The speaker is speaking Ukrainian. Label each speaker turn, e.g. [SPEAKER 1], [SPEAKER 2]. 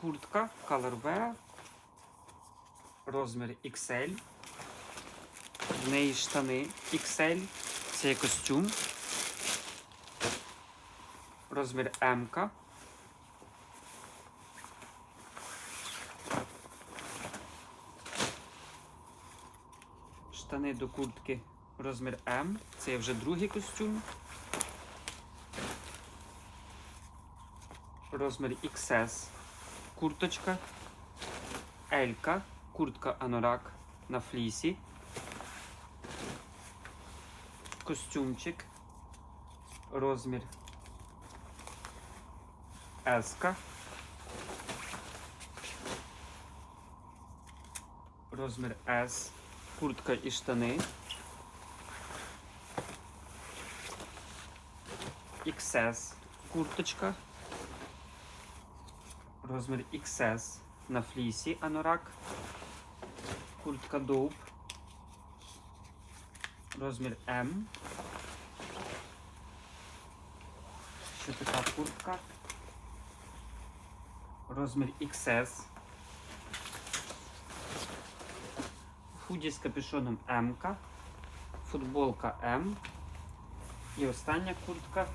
[SPEAKER 1] куртка Color Wear, розмір XL. В неї штани XL. Це костюм. Розмір М. Штани до куртки розмір М. Це вже другий костюм. Розмір XS. Курточка. Елька. Куртка Анорак на флісі. Костюмчик. Розмір S. Розмір S. Куртка і штани. XS. Курточка. Розмір XS на флісі анорак. Куртка Доуп. Розмір М. Ще така куртка. Розмір XS. Худі з капюшоном М. Футболка М. І остання куртка